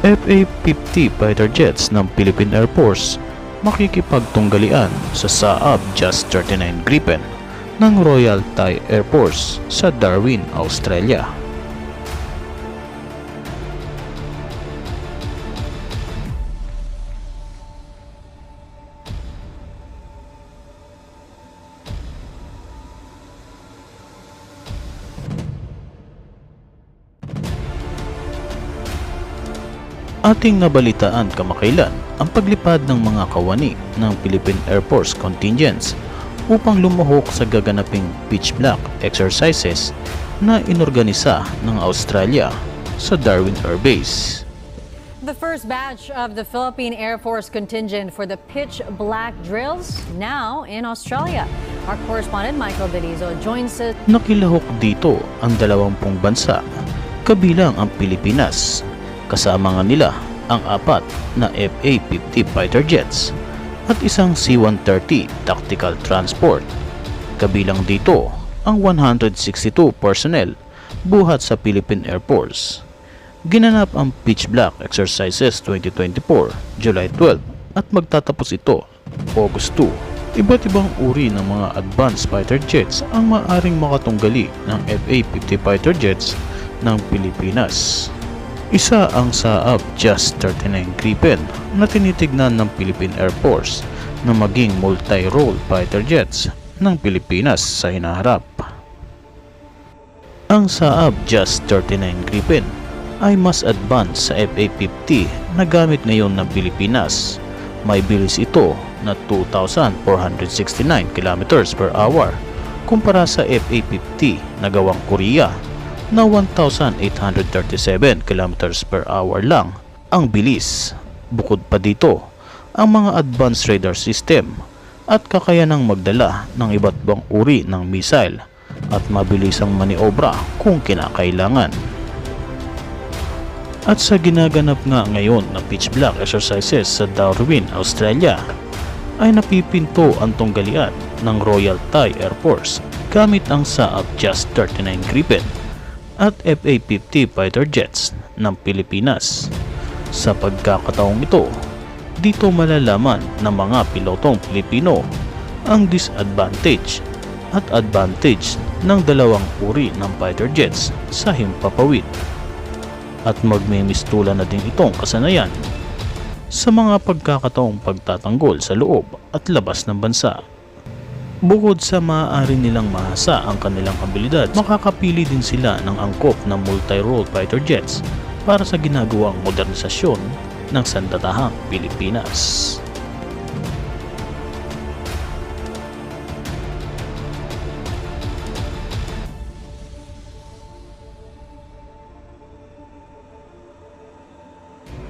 FA-50 fighter jets ng Philippine Air Force makikipagtunggalian sa Saab Just 39 Gripen ng Royal Thai Air Force sa Darwin, Australia. Ating nabalitaan kamakailan ang paglipad ng mga kawani ng Philippine Air Force contingents upang lumuhok sa gaganaping pitch black exercises na inorganisa ng Australia sa Darwin Air Base. The first batch of the Philippine Air Force contingent for the Pitch Black drills now in Australia. Our correspondent Michael Denizo joins us. Nakilahok dito ang dalawampung bansa, kabilang ang Pilipinas. Kasama nga nila ang apat na FA-50 fighter jets at isang C-130 tactical transport. Kabilang dito ang 162 personnel buhat sa Philippine Air Force. Ginanap ang Pitch Black Exercises 2024, July 12 at magtatapos ito August 2. Iba't ibang uri ng mga advanced fighter jets ang maaring makatunggali ng FA-50 fighter jets ng Pilipinas. Isa ang Saab Just 39 Gripen na tinitignan ng Philippine Air Force na maging multi-role fighter jets ng Pilipinas sa hinaharap. Ang Saab Just 39 Gripen ay mas advanced sa FA-50 na gamit ngayon ng Pilipinas. May bilis ito na 2,469 km per hour kumpara sa FA-50 na gawang Korea na 1,837 km per hour lang ang bilis. Bukod pa dito, ang mga advanced radar system at kakayanang magdala ng iba't ibang uri ng missile at mabilisang maniobra kung kinakailangan. At sa ginaganap nga ngayon na pitch black exercises sa Darwin, Australia, ay napipinto ang tunggalian ng Royal Thai Air Force gamit ang Saab Just 39 Gripen at FA-50 fighter jets ng Pilipinas. Sa pagkakataong ito, dito malalaman ng mga pilotong Pilipino ang disadvantage at advantage ng dalawang uri ng fighter jets sa himpapawid. At magmimistulan na din itong kasanayan sa mga pagkakataong pagtatanggol sa loob at labas ng bansa. Bukod sa maaari nilang mahasa ang kanilang abilidad, makakapili din sila ng angkop na multi-role fighter jets para sa ginagawang modernisasyon ng sandatahang Pilipinas.